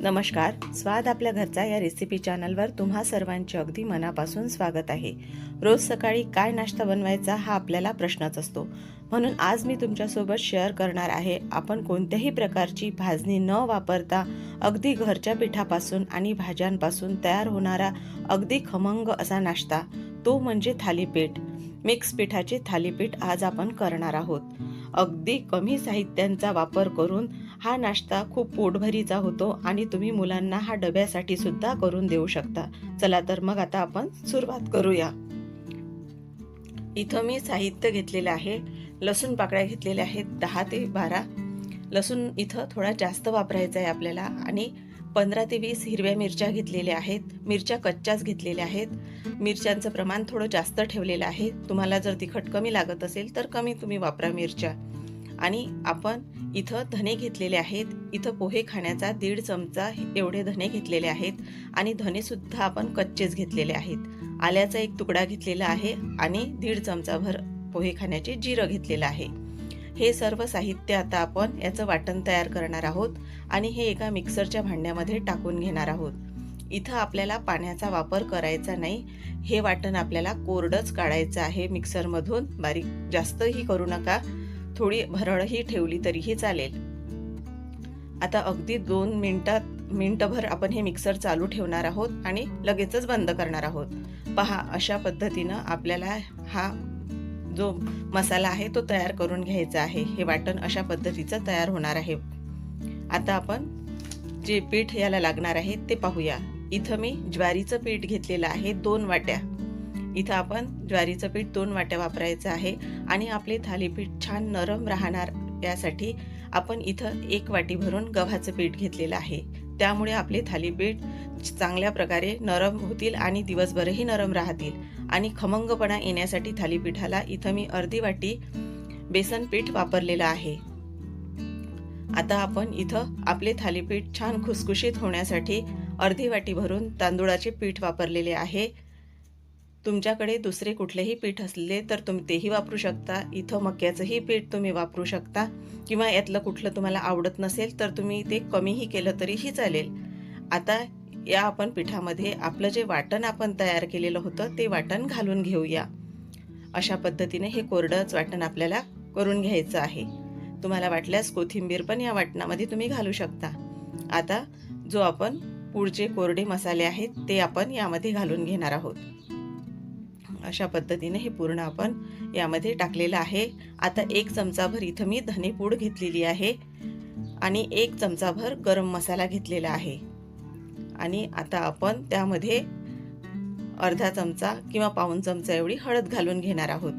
नमस्कार स्वाद आपल्या घरचा या रेसिपी चॅनलवर तुम्हा सर्वांचे अगदी मनापासून स्वागत आहे. रोज सकाळी काय नाश्ता बनवायचा हा आपल्याला प्रश्नच असतो. म्हणून आज मी तुमच्यासोबत शेअर करणार आहे आपण कोणत्याही प्रकारची भाजणी न वापरता अगदी घरच्या पिठापासून आणि भाज्यांपासून तयार होणारा अगदी खमंग असा नाश्ता तो म्हणजे थालीपीठ. मिक्स पिठाचे थालीपीठ आज आपण करणार आहोत. अगदी कमी साहित्यांचा वापर करून हा नाश्ता खूप पोटभरीचा होतो आणि तुम्ही मुलांना हा डब्यासाठी सुद्धा करून देऊ शकता. चला तर मग आता आपण सुरुवात करूया. इथं मी साहित्य घेतलेलं आहे. लसूण पाकळ्या घेतलेल्या आहेत दहा ते बारा. लसूण इथं थोडा जास्त वापरायचा आहे आपल्याला आणि पंधरा ते वीस हिरव्या मिरच्या घेतलेल्या आहेत. मिरच्या कच्च्याच घेतलेल्या आहेत. मिरच्यांचं प्रमाण थोडं जास्त ठेवलेलं आहे. तुम्हाला जर तिखट कमी लागत असेल तर कमी तुम्ही वापरा मिरच्या. आणि आपण इथं धने घेतलेले आहेत इथं पोहे खाण्याचा दीड चमचा एवढे धने घेतलेले आहेत आणि धने सुद्धा आपण कच्चेच घेतलेले आहेत. आल्याचा एक तुकडा घेतलेला आहे आणि दीड चमचाभर पोहे खाण्याचे जिरं घेतलेलं आहे. हे सर्व साहित्य आता आपण याचं वाटण तयार करणार आहोत आणि हे एका मिक्सरच्या भांड्यामध्ये टाकून घेणार आहोत. इथं आपल्याला पाण्याचा वापर करायचा नाही हे वाटण आपल्याला कोरडंच काढायचं आहे मिक्सरमधून. बारीक जास्तही करू नका. थोडी भरळही ठेवली तरीही चालेल. आता अगदी दोन मिनिटात मिनटभर आपण हे मिक्सर चालू ठेवणार आहोत आणि लगेचच बंद करणार आहोत. पहा अशा पद्धतीनं आपल्याला हा जो मसाला आहे तो तयार करून घ्यायचा आहे. हे वाटण अशा पद्धतीचं तयार होणार आहे. आता आपण जे पीठ याला लागणार आहे ते पाहूया. इथं मी ज्वारीचं पीठ घेतलेलं आहे दोन वाट्या. इथं आपण ज्वारीचं पीठ दोन वाट्या वापरायचं आहे आणि आपले थालीपीठ छान नरम राहणार यासाठी आपण इथं एक वाटी भरून गव्हाचं पीठ घेतलेलं आहे. त्यामुळे आपले थालीपीठ चांगल्या प्रकारे नरम होतील आणि दिवसभरही नरम राहतील. आणि खमंगपणा येण्यासाठी थालीपीठाला इथं मी अर्धी वाटी बेसन पीठ वापरलेलं आहे. आता आपण इथं आपले थालीपीठ छान खुसखुशीत होण्यासाठी अर्धी वाटी भरून तांदूळाचे पीठ वापरलेले आहे. तुमच्याकडे दुसरे कुठलेही पीठ असले तर तुम्ही तेही वापरू शकता. इथं मक्याचंही पीठ तुम्ही वापरू शकता. किंवा यातलं कुठलं तुम्हाला आवडत नसेल तर तुम्ही ते कमीही केलं तरीही चालेल. आता या आपण पिठामध्ये आपलं जे वाटण आपण तयार केलेलं होतं ते वाटण घालून घेऊया. अशा पद्धतीने हे कोरडंच वाटण आपल्याला करून घ्यायचं आहे. तुम्हाला वाटल्यास कोथिंबीर पण या वाटणामध्ये तुम्ही घालू शकता. आता जो आपण पुढचे कोरडे मसाले आहेत ते आपण यामध्ये घालून घेणार आहोत. अशा पद्धतीने हे पूर्ण आपण यामध्ये टाकलेलं आहे. आता एक चमचाभर इथं मी धनेपूड घेतलेली आहे आणि एक चमचाभर गरम मसाला घेतलेला आहे. आणि आता आपण त्यामध्ये अर्धा चमचा किंवा पाऊन चमचा एवढी हळद घालून घेणार आहोत.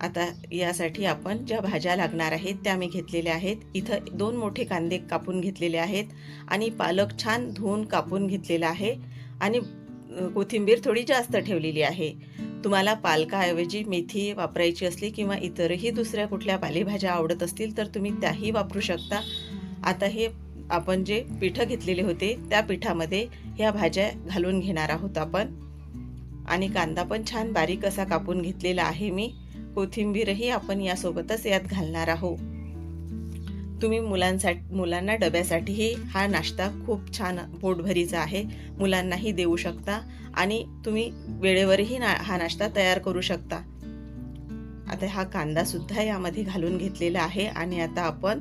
आता यासाठी आपण ज्या भाज्या लागणार आहेत त्या मी घेतलेल्या आहेत. इथं दोन मोठे कांदे कापून घेतलेले आहेत आणि पालक छान धुवून कापून घेतलेला आहे. आणि कोथिंबीर थोडी जास्त ठेवलेली आहे. तुम्हाला पालकाऐवजी मेथी वापरायची असली किंवा इतरही दुसऱ्या कुठल्या पालेभाज्या आवडत असतील तर तुम्ही त्याही वापरू शकता. आता हे आपण जे पिठं घेतलेले होते त्या पिठामध्ये ह्या भाज्या घालून घेणार आहोत आपण. आणि कांदा पण छान बारीक असा कापून घेतलेला आहे मी. कोथिंबीरही आपण यासोबतच यात घालणार आहोत. तुम्ही मुलांसाठी मुलांना डब्यासाठीही हा नाश्ता खूप छान पोटभरीचा आहे. मुलांनाही देऊ शकता आणि तुम्ही वेळेवरही ना हा नाश्ता तयार करू शकता. आता हा कांदासुद्धा यामध्ये घालून घेतलेला आहे आणि आता आपण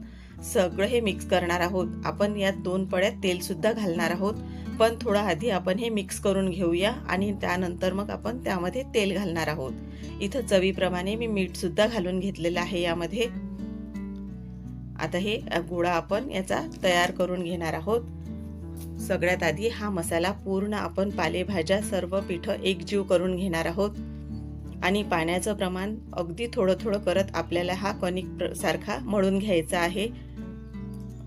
सगळं हे मिक्स करणार आहोत. आपण यात दोन पड्यात तेलसुद्धा घालणार आहोत. पण थोडं आधी आपण हे मिक्स करून घेऊया आणि त्यानंतर मग आपण त्यामध्ये तेल घालणार आहोत. इथं चवीप्रमाणे मी मीठसुद्धा घालून घेतलेलं आहे यामध्ये. आता हे गोळा आपण याचा तयार करून घेणार आहोत. सगळ्यात आधी हा मसाला पूर्ण आपण पालेभाज्या सर्व पिठं एकजीव करून घेणार आहोत. आणि पाण्याचं प्रमाण अगदी थोडं थोडं करत आपल्याला हा कणिक सारखा मळून घ्यायचा आहे.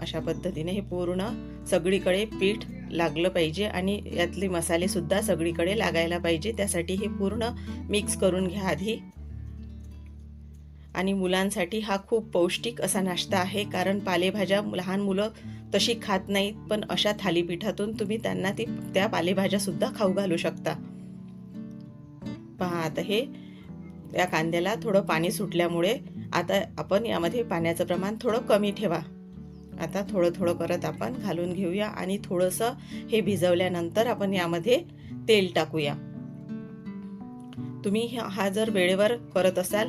अशा पद्धतीने हे पूर्ण सगळीकडे पीठ लागलं पाहिजे आणि यातले मसालेसुद्धा सगळीकडे लागायला पाहिजे. त्यासाठी हे पूर्ण मिक्स करून घ्या आधी. आणि मुलांसाठी हा खूप पौष्टिक असा नाश्ता आहे. कारण पालेभाज्या लहान मुलं तशी खात नाहीत पण अशा थालीपीठातून तुम्ही त्यांना ती त्या पालेभाज्यासुद्धा खाऊ घालू शकता. पहा आता हे या कांद्याला थोडं पाणी सुटल्यामुळे आता आपण यामध्ये पाण्याचं प्रमाण थोडं कमी ठेवा. आता थोडं थोडं करत आपण घालून घेऊया आणि थोडंसं हे भिजवल्यानंतर आपण यामध्ये तेल टाकूया. तुम्ही हा जर वेळेवर करत असाल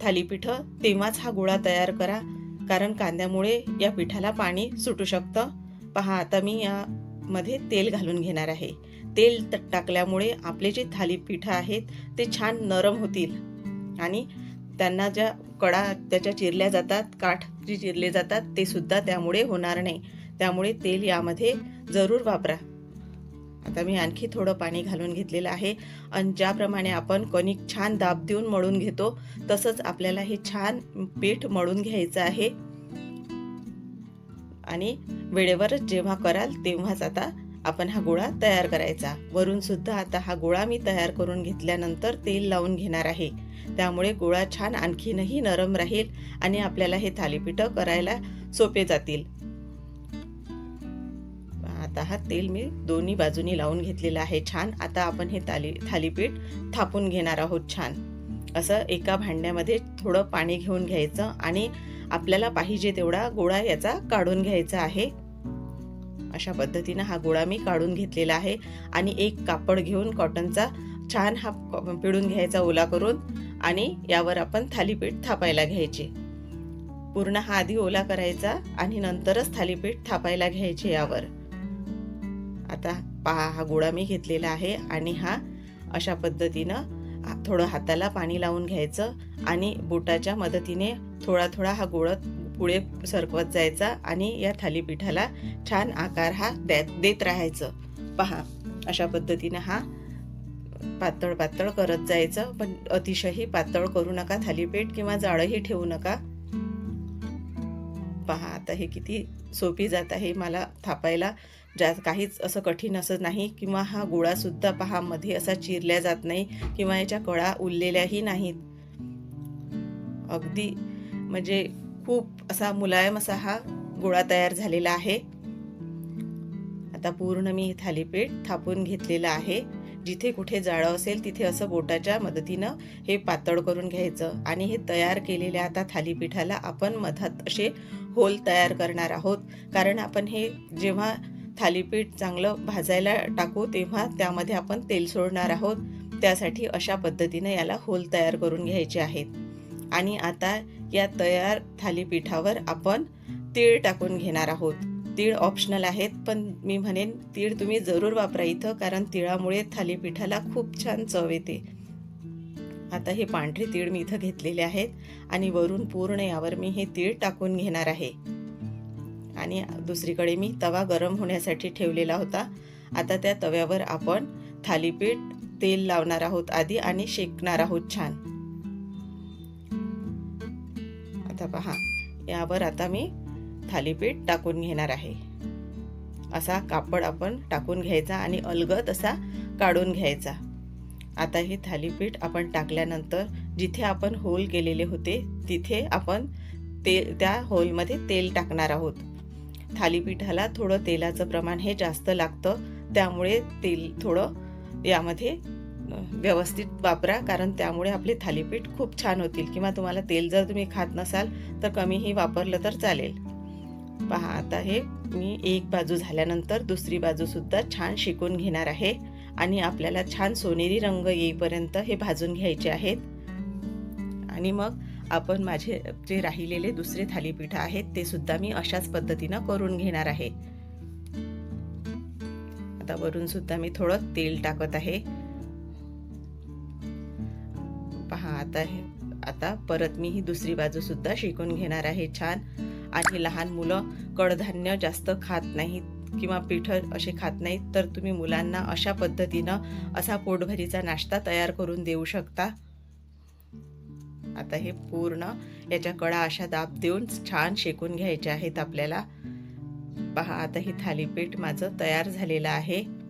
थालीपीठं तेव्हाच हा गोळा तयार करा कारण कांद्यामुळे या पिठाला पाणी सुटू शकतं. पहा आता मी यामध्ये तेल घालून घेणार आहे. तेल टाकल्यामुळे आपले जे थालीपीठं आहेत ते छान नरम होतील. आणि त्यांना ज्या कडा त्याच्या चिरल्या जातात काठ जे चिरले जातात ते सुद्धा त्यामुळे होणार नाही. त्यामुळे तेल यामध्ये जरूर वापरा. आता मी आणखी थोडं पाणी घालून घेतलेलं आहे. आणि ज्याप्रमाणे आपण कणिक छान दाब देऊन मळून घेतो तसंच आपल्याला हे छान पीठ मळून घ्यायचं आहे. आणि वेळेवरच जेव्हा कराल तेव्हाच आता आपण हा गोळा तयार करायचा. वरून सुद्धा आता हा गोळा मी तयार करून घेतल्यानंतर तेल लावून घेणार आहे. त्यामुळे गोळा छान आणखीनही नरम राहील आणि आपल्याला हे थालीपीठं करायला सोपे जातील. आता हा तेल मी दोन्ही बाजूनी लावून घेतलेलं आहे छान. आता आपण हे थाली थालीपीठ थापून घेणार आहोत छान. असं एका भांड्यामध्ये थोडं पाणी घेऊन घ्यायचं आणि आपल्याला पाहिजे तेवढा गोळा याचा काढून घ्यायचा आहे. अशा पद्धतीनं हा गोळा मी काढून घेतलेला आहे आणि एक कापड घेऊन कॉटनचा छान हा पिळून घ्यायचा ओला करून आणि यावर आपण थालीपीठ थापायला घ्यायचे. पूर्ण हा आधी ओला करायचा आणि नंतरच थालीपीठ थापायला घ्यायचे यावर. आता पहा हा गोळा मी घेतलेला आहे आणि हा अशा पद्धतीनं थोडं हाताला पाणी लावून घ्यायचं आणि बोटाच्या मदतीने थोडा थोडा हा गोळा पुढे सरकवत जायचा आणि या थालीपीठाला छान आकार हा देत देत राहायचं. पहा अशा पद्धतीनं हा पातळ पातळ करत जायचं पण अतिशयही पातळ करू नका थालीपीठ किंवा जाळंही ठेवू नका. पहा आता हे किती सोपी जात आहे मला थापायला ज्या काहीच असं कठीण असं नाही किंवा हा गोळासुद्धा पहा मध्ये असा चिरल्या जात नाही किंवा याच्या कळा उरलेल्याही नाहीत. अगदी म्हणजे खूप असा मुलायम असा हा गोळा तयार झालेला आहे. आता पूर्ण मी थालीपीठ थापून घेतलेलं आहे. जिथे कुठे जाळं असेल तिथे असं बोटाच्या मदतीनं हे पातळ करून घ्यायचं आणि हे तयार केलेल्या आता थालीपीठाला आपण मधात असे होल तयार करणार आहोत. कारण आपण हे जेव्हा थालीपीठ चांगलं भाजायला टाकू तेव्हा त्यामध्ये आपण तेल सोडणार आहोत. त्यासाठी अशा पद्धतीनं याला होल तयार करून घ्यायचे आहेत. आणि आता या तयार थालीपीठावर आपण तीळ टाकून घेणार आहोत. तीळ ऑप्शनल आहेत पण मी म्हणेन तीळ तुम्ही जरूर वापरा इथं कारण तिळामुळे थालीपीठाला खूप छान चव येते. आता हे पांढरे तीळ मी इथं घेतलेले आहेत आणि वरून पूर्ण यावर मी हे तीळ टाकून घेणार आहे. आणि दुसरीकडे मी तवा गरम होण्यासाठी ठेवलेला होता. आता त्या तव्यावर आपण थालीपीठ तेल लावणार आहोत आधी आणि शेकणार आहोत छान. आता पहा यावर आता मी थालीपीठ टाकून घेणार आहे. असा कापड आपण टाकून घ्यायचा आणि अलगद असा काढून घ्यायचा. आता हे थालीपीठ आपण टाकल्यानंतर जिथे आपण होल केलेले होते तिथे आपण ते त्या होलमध्ये तेल टाकणार आहोत. थालीपीठाला थोडं तेलाचं प्रमाण हे जास्त लागतं. त्यामुळे तेल थोडं यामध्ये व्यवस्थित वापरा. कारण त्यामुळे आपले थालीपीठ खूप छान होतील. किंवा तुम्हाला तेल जर तुम्ही खात नसाल तर कमीही वापरलं तर चालेल. पहा आता हे मी एक बाजू झाल्यानंतर दुसरी बाजूसुद्धा छान शिकून घेणार आहे. आणि आपल्याला छान सोनेरी रंग येईपर्यंत हे भाजून घ्यायचे आहेत. आणि मग आपण माझे जे राहिलेले दुसरे थालीपीठ आहेत ते सुद्धा मी अशाच पद्धतीनं करून घेणार आहे. आता वरून सुद्धा मी थोडं तेल टाकत आहे. पहा आता हे आता परत मी ही दुसरी बाजू सुद्धा शिकून घेणार आहे. छान. आणि लहान मुलं कडधान्य जास्त खात नाहीत किंवा पीठ असे खात नाहीत तर तुम्ही मुलांना अशा पद्धतीनं असा पोटभरीचा नाश्ता तयार करून देऊ शकता. आता हे पूर्ण याच्या कडा अशा दाब देऊन छान शेकून घ्यायच्या आहेत आपल्याला. पहा आता हे थालीपीठ माझं तयार झालेलं आहे.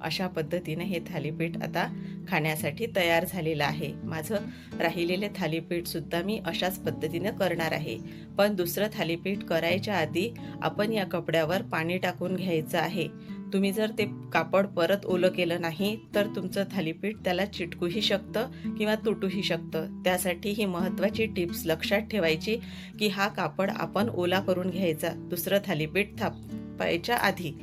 अशा पद्धतीने हे थालीपीठ आता खाण्यासाठी तयार झालेलं आहे. माझं राहिलेले थालीपीठ सुद्धा मी अशाच पद्धतीने करणार आहे. पण दुसरं थालीपीठ करायच्या आधी आपण या कपड्यावर पाणी टाकून घ्यायचं आहे. तुम्ही जर ते कापड परत ओलं केलं नाही तर तुमचं थालीपीठ त्याला चिटकूही शकतं किंवा तुटूही शकतं. त्यासाठी ही महत्त्वाची टिप्स लक्षात ठेवायची की हा कापड आपण ओला करून घ्यायचा दुसरं थालीपीठ थापायच्या आधी.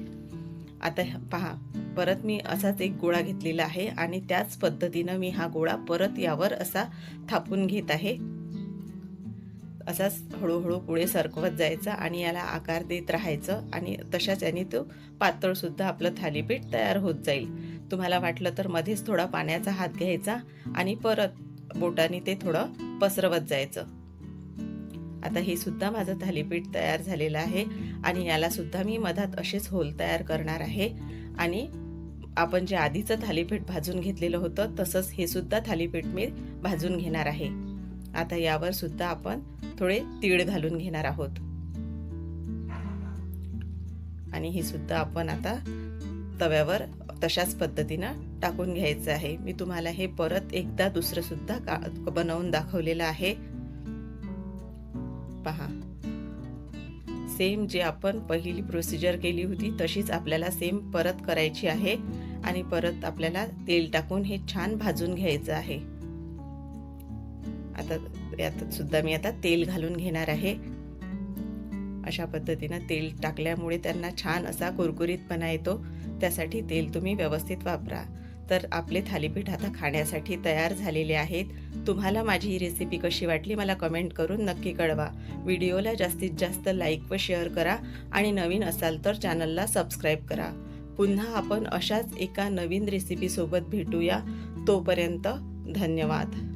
आता पहा परत मी असाच एक गोळा घेतलेला आहे आणि त्याच पद्धतीनं मी हा गोळा परत यावर असा थापून घेत आहे. असाच हळूहळू पुढे सरकवत जायचा आणि याला आकार देत राहायचं आणि तशाच याने तो पातळसुद्धा आपलं थालीपीठ तयार होत जाईल. तुम्हाला वाटलं तर मध्येच थोडा पाण्याचा हात घ्यायचा आणि परत बोटाने ते थोडं पसरवत जायचं. आता हे सुद्धा माझं थालीपीठ तयार झालेलं आहे आणि याला सुद्धा मी मधात असेच होल तयार करणार आहे. आणि आपण जे आधीचं थालीपीठ भाजून घेतलेलं होतं तसंच हे सुद्धा थालीपीठ मी भाजून घेणार आहे. आता यावर सुद्धा आपण थोडे तीळ घालून घेणार आहोत. आणि हे सुद्धा आपण आता तव्यावर तशाच पद्धतीनं टाकून घ्यायचं आहे. मी तुम्हाला हे परत एकदा दुसरं सुद्धा का बनवून दाखवलेलं आहे. पहा. सेम जे आपण पहिली प्रोसिजर केली होती तशीच आपल्याला सेम परत करायची आहे. आणि परत आपल्याला तेल टाकून हे छान भाजून घ्यायचं आहे. आता यात सुद्धा मी आता तेल घालून घेणार आहे. अशा पद्धतीनं तेल टाकल्यामुळे त्यांना छान असा कुरकुरीतपणा येतो. त्यासाठी तेल तुम्ही व्यवस्थित वापरा. तर आपले थालीपीठ आता खाण्यासाठी तयार झालेले आहेत. तुम्हाला माझी ही रेसिपी कशी वाटली मला कमेंट करून नक्की कळवा. व्हिडिओला जास्तीत जास्त लाईक व शेअर करा आणि नवीन असाल तर चॅनलला सबस्क्राईब करा. पुन्हा आपण अशाच एका नवीन रेसिपीसोबत भेटूया. तोपर्यंत धन्यवाद.